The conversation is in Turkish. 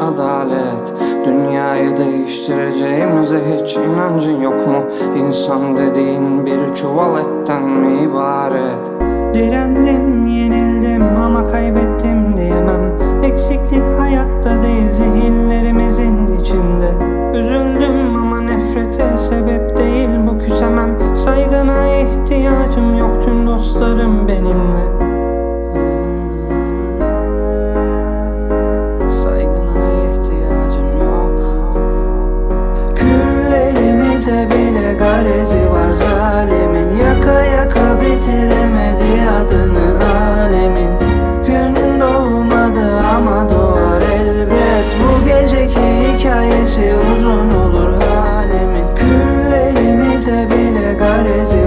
adalet. Dünyayı değiştireceğimize hiç inancın yok mu? İnsan dediğin bir çuval etten mi ibaret? Direndim, yenildim ama kaybettim diyemem. Eksiklik hayatta değil zihinlerimizin içinde. Üzüldüm ama nefrete sebep değil bu küsemem. Saygına ihtiyacım yok tüm dostlarım benimle. Denize bile garezi var zalimin. Yaka yaka bitiremedi adını alemin. Gün doğmadı ama doğar elbet. Bu geceki hikayesi uzun olur halimin Küllerimize bile garezi